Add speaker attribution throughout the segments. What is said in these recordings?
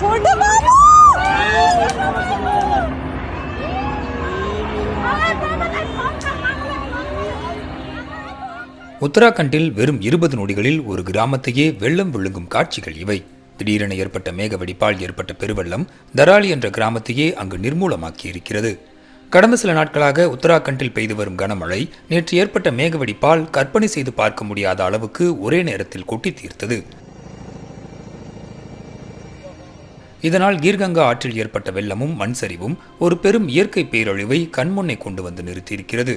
Speaker 1: छोटे बाबू
Speaker 2: உத்தராகண்டில் வெறும் இருபது நொடிகளில் ஒரு கிராமத்தையே வெள்ளம் விழுங்கும் காட்சிகள் இவை திடீரென ஏற்பட்ட மேக வெடிப்பால் ஏற்பட்ட பெருவெள்ளம் தராலி என்ற கிராமத்தையே அங்கு நிர்மூலமாக்கி இருக்கிறது கடந்த சில நாட்களாக உத்தராகண்டில் பெய்து வரும் கனமழை நேற்று ஏற்பட்ட மேக வெடிப்பால் கற்பனை செய்து பார்க்க முடியாத அளவுக்கு ஒரே நேரத்தில் கொட்டி தீர்த்தது இதனால் கீர்கங்கா ஆற்றில் ஏற்பட்ட வெள்ளமும் மண் சரிவும் ஒரு பெரும் இயற்கை பேரழிவை கண்முன்னே கொண்டு வந்து நிறுத்தியிருக்கிறது.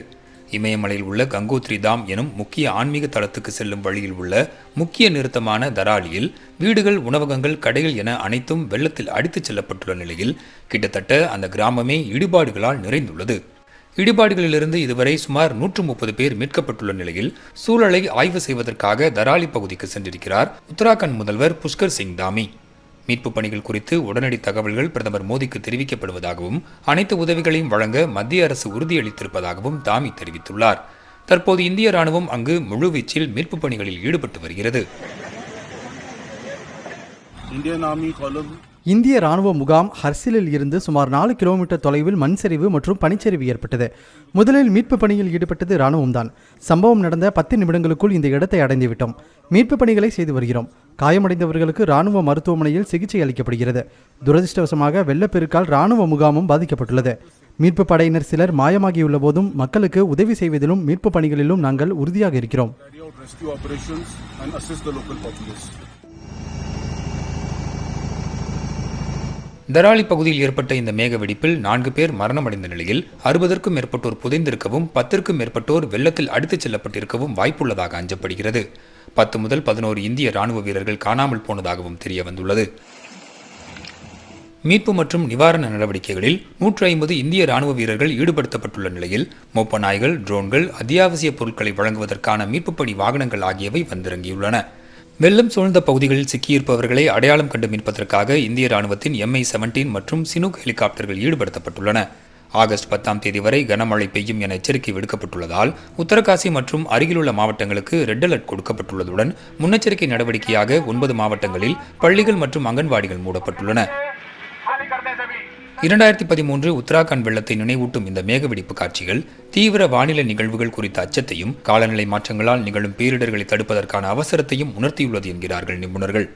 Speaker 2: இமயமலையில் உள்ள கங்கோத்ரி தாம் எனும் முக்கிய ஆன்மீக தளத்துக்கு செல்லும் வழியில் உள்ள முக்கிய நிறுத்தமான தராலியில் வீடுகள் உணவகங்கள் கடைகள் என அனைத்தும் வெள்ளத்தில் அடித்துச் செல்லப்பட்டுள்ள நிலையில் கிட்டத்தட்ட அந்த கிராமமே இடிபாடுகளால் நிறைந்துள்ளது. இடிபாடுகளிலிருந்து இதுவரை சுமார் நூற்று முப்பது பேர் மீட்கப்பட்டுள்ள நிலையில் சூழலை ஆய்வு செய்வதற்காக தராலி பகுதிக்கு சென்றிருக்கிறார் உத்தராகண்ட் முதல்வர் புஷ்கர் சிங் தாமி. மீட்பு பணிகள் குறித்து உடனடி தகவல்கள் பிரதமர் மோடிக்கு தெரிவிக்கப்படுவதாகவும் அனைத்து உதவிகளையும் வழங்க மத்திய அரசு உறுதியளித்திருப்பதாகவும் தாமி தெரிவித்துள்ளார். தற்போது இந்திய ராணுவம் அங்கு முழுவீச்சில் மீட்பு பணிகளில் ஈடுபட்டு வருகிறது.
Speaker 3: Indian Army column
Speaker 4: இந்திய ராணுவ முகாம் ஹர்சிலில் இருந்து சுமார் நாலு கிலோமீட்டர் தொலைவில் மண் சரிவு மற்றும் பனிச்சரிவு ஏற்பட்டது. முதலில் மீட்பு பணியில் ஈடுபட்டது ராணுவம்தான் சம்பவம் நடந்த பத்து நிமிடங்களுக்குள் இந்த இடத்தை அடைந்துவிட்டோம். மீட்பு பணிகளை செய்து வருகிறோம். காயமடைந்தவர்களுக்கு ராணுவ மருத்துவமனையில் சிகிச்சை அளிக்கப்படுகிறது. துரதிர்ஷ்டவசமாக வெள்ளப்பெருக்கால் ராணுவ முகாமும் பாதிக்கப்பட்டுள்ளது. மீட்பு படையினர் சிலர் மாயமாகியுள்ள போதும் மக்களுக்கு உதவி செய்வதிலும் மீட்பு பணிகளிலும் நாங்கள் உறுதியாக இருக்கிறோம்.
Speaker 2: தராலி பகுதியில் ஏற்பட்ட இந்த மேக வெடிப்பில் நான்கு பேர் மரணமடைந்த நிலையில் அறுபதற்கும் மேற்பட்டோர் புதைந்திருக்கவும் பத்திற்கும் மேற்பட்டோர் வெள்ளத்தில் அடித்துச் செல்லப்பட்டிருக்கவும் வாய்ப்புள்ளதாக அஞ்சப்படுகிறது. பத்து முதல் பதினோரு இந்திய ராணுவ வீரர்கள் காணாமல் போனதாகவும் தெரிய வந்துள்ளது மீட்பு மற்றும் நிவாரண நடவடிக்கைகளில் நூற்று ஐம்பது இந்திய ராணுவ வீரர்கள் ஈடுபடுத்தப்பட்டுள்ள நிலையில் மோப்ப நாய்கள் ட்ரோன்கள் அத்தியாவசிய பொருட்களை வழங்குவதற்கான மீட்புப் பணி வாகனங்கள் ஆகியவை வந்திறங்கியுள்ளன. வெள்ளம் சூழ்ந்த பகுதிகளில் சிக்கியிருப்பவர்களை அடையாளம் கண்டு மீட்பதற்காக இந்திய ராணுவத்தின் எம்ஐ செவன்டீன் மற்றும் சினுக் ஹெலிகாப்டர்கள் ஈடுபடுத்தப்பட்டுள்ளன. ஆகஸ்ட் பத்தாம் தேதி வரை கனமழை பெய்யும் என எச்சரிக்கை விடுக்கப்பட்டுள்ளதால் உத்தரகாசி மற்றும் அருகிலுள்ள மாவட்டங்களுக்கு ரெட் அலர்ட் கொடுக்கப்பட்டுள்ளதுடன் முன்னெச்சரிக்கை நடவடிக்கையாக ஒன்பது மாவட்டங்களில் பள்ளிகள் மற்றும் அங்கன்வாடிகள் மூடப்பட்டுள்ளன. இரண்டாயிரத்தி பதிமூன்று உத்தராகண்ட் வெள்ளத்தை நினைவூட்டும் இந்த மேகவெடிப்பு காட்சிகள் தீவிர வானிலை நிகழ்வுகள் குறித்த அச்சத்தையும் காலநிலை மாற்றங்களால் நிகழும் பேரிடர்களை தடுப்பதற்கான அவசரத்தையும் உணர்த்தியுள்ளது என்கிறார்கள் நிபுணர்கள்.